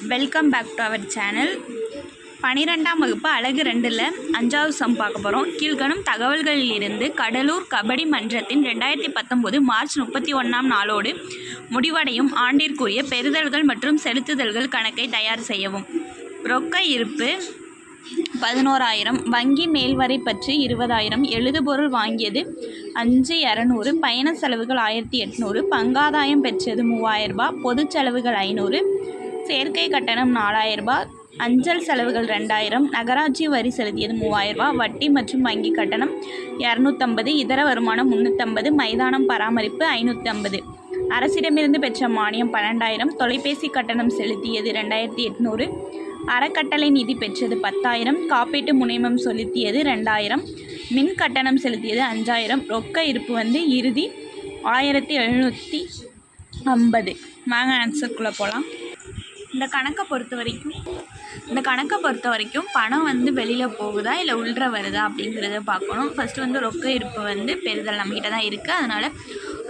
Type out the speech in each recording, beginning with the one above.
Welcome back to our channel பனிரெண்டாம் வகுப்பு அழகு ரெண்டில் அஞ்சாவது சம் பார்க்க போகிறோம் கீழ்கணும் தகவல்களிலிருந்து கடலூர் கபடி மன்றத்தின் ரெண்டாயிரத்தி பத்தொம்போது மார்ச் முப்பத்தி ஒன்றாம் நாளோடு முடிவடையும். ஆண்டிற்குரிய பெறுதல்கள் மற்றும் செலுத்துதல்கள் கணக்கை தயார் செய்யவும். ரொக்க இருப்பு பதினோராயிரம். வங்கி மேல்வரை பற்றி இருபதாயிரம். எழுதுபொருள் வாங்கியது அஞ்சு இரநூறு. பயண செலவுகள் ஆயிரத்தி எட்நூறு. பங்காதாயம் பெற்றது மூவாயிரம் ரூபாய். பொது செலவுகள் ஐநூறு. சேர்க்கை கட்டணம் நாலாயிரம் ரூபாய் அஞ்சல் செலவுகள் ரெண்டாயிரம் நகராட்சி வரி செலுத்தியது மூவாயிரரூபா வட்டி மற்றும் வங்கி கட்டணம் இரநூத்தம்பது இதர வருமானம் முந்நூற்றம்பது மைதானம் பராமரிப்பு ஐநூற்றம்பது அரசிடமிருந்து பெற்ற மானியம் பன்னெண்டாயிரம் தொலைபேசி கட்டணம் செலுத்தியது ரெண்டாயிரத்தி எட்நூறு. அறக்கட்டளை நிதி பெற்றது பத்தாயிரம் காப்பீட்டு முனைமம் செலுத்தியது ரெண்டாயிரம் மின் கட்டணம் செலுத்தியது அஞ்சாயிரம் ரொக்க இருப்பு வந்து இறுதி ஆயிரத்தி எழுநூற்றி ஐம்பது. வாங்க ஆன்சருக்குள்ளே போகலாம் இந்த கணக்கை பொறுத்த வரைக்கும் இந்த கணக்கை பொறுத்த வரைக்கும் பணம் வந்து வெளியில் போகுதா இல்லை உள்ற வருதா அப்படிங்கிறத பார்க்கணும். ஃபஸ்ட்டு வந்து ரொக்க இருப்பு வந்து பெறுதல் நம்மக்கிட்ட தான் இருக்குது அதனால்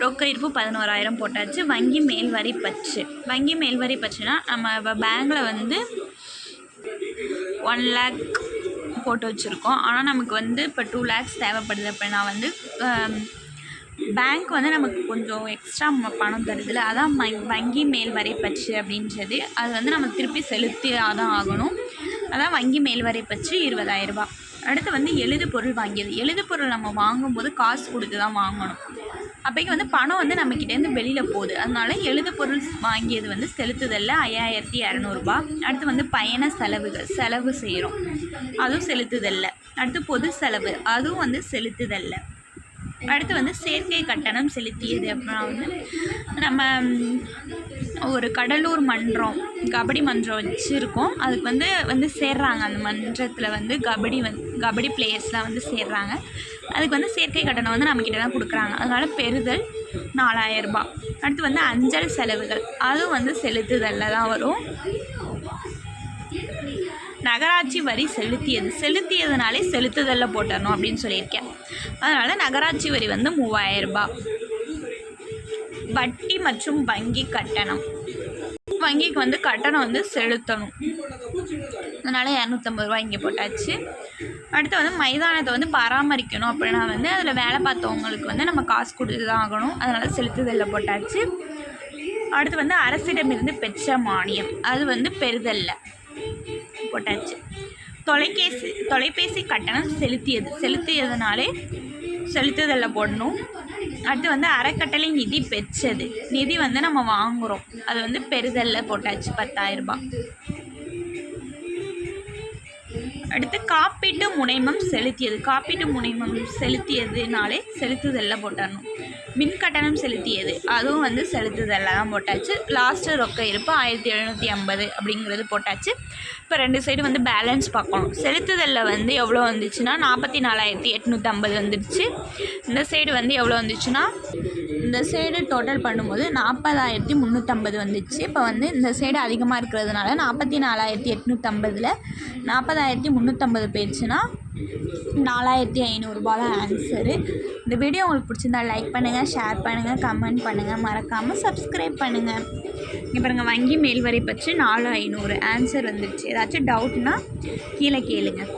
ரொக்க இருப்பு பதினோராயிரம் போட்டாச்சு. வங்கி மேல்வரி பச்சு. வங்கி மேல்வரி பற்றுனா நம்ம இப்போ பேங்கில் வந்து ஒன் லேக் போட்டு வச்சுருக்கோம். ஆனால் நமக்கு வந்து இப்போ டூ லேக்ஸ் தேவைப்படுது. அப்படின்னா வந்து பேங்க் வந்து நமக்கு கொஞ்சம் எக்ஸ்ட்ரா பணம் தருதுல. அதான் வங்கி மேல் வரை பற்று அப்படின்றது. அது வந்து நம்ம திருப்பி செலுத்தியாக தான் ஆகணும். அதான் வங்கி மேல் வரை பற்று இருபதாயிரரூபா. அடுத்து வந்து எழுது பொருள் வாங்கியது. எழுது பொருள் நம்ம வாங்கும்போது காசு கொடுத்து தான் வாங்கணும். அப்போக்கு வந்து பணம் வந்து நம்மக்கிட்டேருந்து வெளியில் போகுது. அதனால எழுது பொருள் வாங்கியது வந்து செலுத்துதலில் ஐயாயிரத்தி இரநூறுபா. அடுத்து வந்து பயண செலவுகள் செலவு செய்கிறோம் அதுவும் செலுத்துதல்ல. அடுத்து பொது செலவு அதுவும் வந்து செலுத்துதல்ல. அடுத்து வந்து சேர்க்கை கட்டணம் செலுத்தியது. அப்படின்னா வந்து நம்ம ஒரு கடலூர் மன்றம் கபடி மன்றம் வச்சுருக்கோம். அதுக்கு வந்து வந்து சேர்றாங்க. அந்த மன்றத்தில் வந்து கபடி வந் கபடி பிளேயர்ஸ்லாம் வந்து சேர்றாங்க. அதுக்கு வந்து சேர்க்கை கட்டணம் வந்து நம்மக்கிட்ட தான் கொடுக்குறாங்க. அதனால் பெறுதல் நாலாயிரரூபா ரூபாய். அடுத்து வந்து அஞ்சல் செலவுகள். அதுவும் வந்து செலுத்துதலில் தான் வரும். நகராட்சி வரி செலுத்தியது. செலுத்தியதுனாலே செலுத்துதலில் போட்டணும் அப்படின்னு சொல்லியிருக்கேன். அதனால் நகராட்சி வரி வந்து மூவாயிரரூபா வட்டி மற்றும் வங்கி கட்டணம். வங்கிக்கு வந்து கட்டணம் வந்து செலுத்தணும். அதனால் இரநூத்தம்பது ரூபா இங்கே போட்டாச்சு. அடுத்து வந்து மைதானத்தை வந்து பராமரிக்கணும் அப்படின்னா வந்து அதில் வேலை பார்த்தவங்களுக்கு வந்து நம்ம காசு கொடுத்து தான் ஆகணும். அதனால் செலுத்துதலில் போட்டாச்சு. அடுத்து வந்து அரசிடமிருந்து பெற்ற மானியம். அது வந்து பெறுதல்ல. போட்டாச்சு. தொலைபேசி தொலைபேசி கட்டணம் செலுத்தியது செலுத்தியதுனாலே செலுத்துதலில் போடணும். அடுத்து வந்து அறக்கட்டளை நிதி பெற்றது. நிதி வந்து நம்ம வாங்குகிறோம் அது வந்து பெறுதலில் போட்டாச்சு பத்தாயிரரூபா. அடுத்து காப்பீட்டு முனைமம் செலுத்தியது. காப்பீட்டு முனைமம் செலுத்தியதுனாலே செலுத்துதலில் போட்டணும் மின் கட்டணம் செலுத்தியது. அதுவும் வந்து செலுத்துதலில் தான் போட்டாச்சு. லாஸ்ட்டு ரொக்க இருப்பு ஆயிரத்தி எழுநூற்றி ஐம்பது அப்படிங்கிறது போட்டாச்சு. இப்போ ரெண்டு சைடு வந்து பேலன்ஸ் பார்க்கணும். செலுத்துதலில் வந்து எவ்வளோ வந்துச்சுன்னா நாற்பத்தி நாலாயிரத்தி எட்நூற்றி ஐம்பது வந்துடுச்சு இந்த சைடு வந்து எவ்வளோ வந்துச்சுன்னா இந்த சைடு டோட்டல் பண்ணும்போது நாற்பதாயிரத்தி முந்நூற்றம்பது வந்துச்சு. இப்போ வந்து இந்த சைடு அதிகமாக இருக்கிறதுனால நாற்பத்தி நாலாயிரத்தி எட்நூற்றம்பதில் நாற்பதாயிரத்தி முந்நூற்றம்பது போயிடுச்சுன்னா நாலாயிரத்தி ஐநூறுரூபா தான் ஆன்சரு இந்த வீடியோ உங்களுக்கு பிடிச்சிருந்தா லைக் பண்ணுங்கள் ஷேர் பண்ணுங்கள் கமெண்ட் பண்ணுங்கள் மறக்காமல் சப்ஸ்கிரைப் பண்ணுங்கள் இப்போ பாருங்கள் வங்கி மேல்வரை பற்றி நாலு ஐநூறு ஆன்சர் வந்துடுச்சு ஏதாச்சும் டவுட்னா கீழே கேளுங்கள்